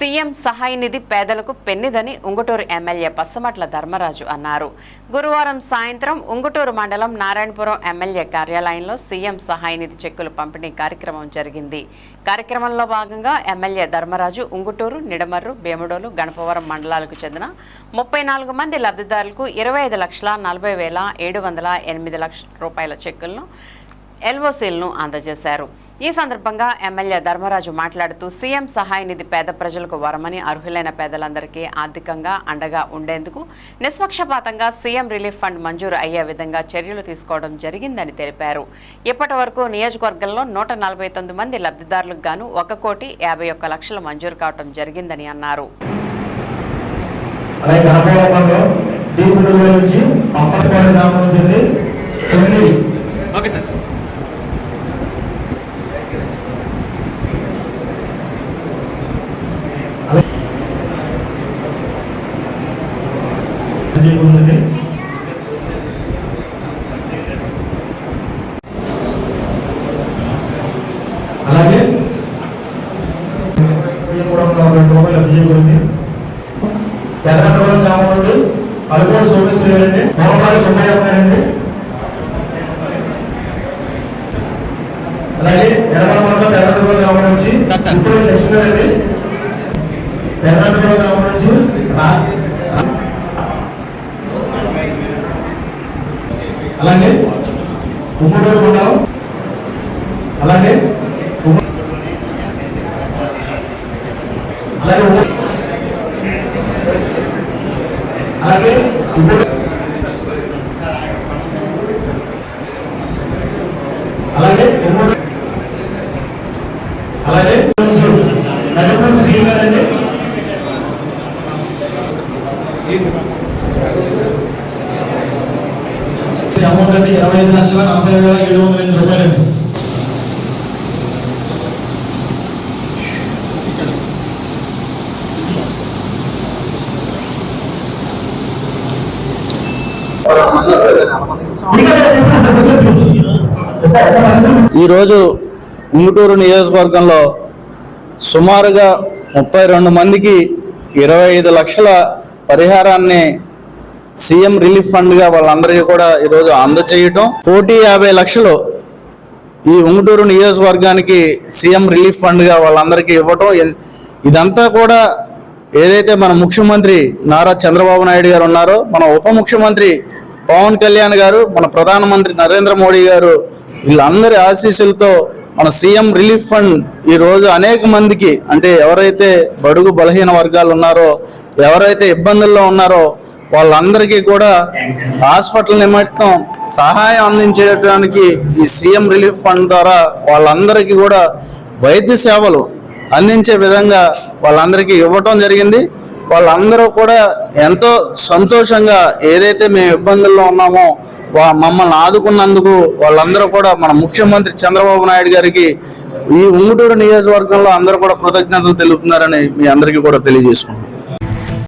CM సహాయ నిధి పేదలకు పెన్నిదని ఉంగుటూరు ఎమ్మెల్యే పసమట్ల ధర్మరాజు అన్నారు. గురువారం సాయంత్రం ఉంగుటూరు మండలం నారాయణపురం ఎమ్మెల్యే కార్యాలయంలో సీఎం సహాయ నిధి చెక్కులు పంపిణీ కార్యక్రమం జరిగింది. కార్యక్రమంలో భాగంగా ఎమ్మెల్యే ధర్మరాజు ఉంగుటూరు నిడమర్రు భీముడోలు గణపవరం మండలాలకు చెందిన ముప్పై నాలుగు మంది లబ్ధిదారులకు ఇరవై ఐదు లక్షల నలభై వేల ఏడు వందల ఎనిమిది లక్షల రూపాయల చెక్కులను ఎల్ఓసీలను అందజేశారు. ఈ సందర్భంగా ఎమ్మెల్యే ధర్మరాజు మాట్లాడుతూ సీఎం సహాయ నిధి పేద ప్రజలకు వరమని అర్హులైన పేదలందరికీ ఆర్థికంగా అండగా ఉండేందుకు నిష్పక్షపాతంగా సీఎం రిలీఫ్ ఫండ్ మంజూరు అయ్యే విధంగా చర్యలు తీసుకోవడం జరిగిందని తెలిపారు. ఇప్పటి వరకు నియోజకవర్గంలో నూట నలభై తొమ్మిది మంది లబ్ధిదారులకు గాను ఒక కోటి యాభై ఒక్క లక్షలు మంజూరు కావడం జరిగిందని అన్నారు. అలాగే అలాగే చేకూరింది పెదనగరం గ్రామం నుండి అలుగోడు సోమేశ్వరి గారండి. మోహపాలి సుబ్బయ్య గారండి. అలాగే ఎర్రగొండలో పెదనగరం గ్రామం నుంచి. ఇప్పుడు లక్ష్మి గారండి పెదనగరం గ్రామం నుంచి అలాగే ఉమ్మడూరు మండలం అలాగే అలాగే అలాగే ఉమ్మడి అలాగే ఉమ్మడి అలాగే నగరం శ్రీ గారండి అమౌంట్ ఇరవై ఐదు లక్షల నలభై వేల ఏడు వందల ఎనిమిది ఈరోజు ఉంగుటూరు నియోజకవర్గంలో సుమారుగా ముప్పై రెండు మందికి ఇరవై ఐదు లక్షల పరిహారాన్ని సీఎం రిలీఫ్ ఫండ్గా వాళ్ళందరికీ కూడా ఈరోజు అందచేయటం. కోటి యాభై లక్షలు ఈ ఉంగుటూరు నియోజకవర్గానికి సీఎం రిలీఫ్ ఫండ్గా వాళ్ళందరికీ ఇవ్వటం. ఇదంతా కూడా ఏదైతే మన ముఖ్యమంత్రి నారా చంద్రబాబు నాయుడు గారు ఉన్నారో మన ఉప ముఖ్యమంత్రి పవన్ కళ్యాణ్ గారు మన ప్రధానమంత్రి నరేంద్ర మోడీ గారు వీళ్ళందరి ఆశీస్సులతో మన సీఎం రిలీఫ్ ఫండ్ ఈ రోజు అనేక మందికి అంటే ఎవరైతే బడుగు బలహీన వర్గాలు ఉన్నారో ఎవరైతే ఇబ్బందుల్లో ఉన్నారో వాళ్ళందరికీ కూడా హాస్పిటల్ నిమిత్తం సహాయం అందించేయడానికి ఈ సీఎం రిలీఫ్ ఫండ్ ద్వారా వాళ్ళందరికీ కూడా వైద్య సేవలు అందించే విధంగా వాళ్ళందరికీ ఇవ్వటం జరిగింది. వాళ్ళందరూ కూడా ఎంతో సంతోషంగా ఏదైతే మేము ఇబ్బందుల్లో ఉన్నామో మమ్మల్ని ఆదుకున్నందుకు వాళ్ళందరూ కూడా మన ముఖ్యమంత్రి చంద్రబాబు నాయుడు గారికి ఈ ఉంగుటూరు నియోజకవర్గంలో అందరూ కూడా కృతజ్ఞతలు తెలుపుతున్నారని మీ అందరికీ కూడా తెలియజేసుకుంటున్నాను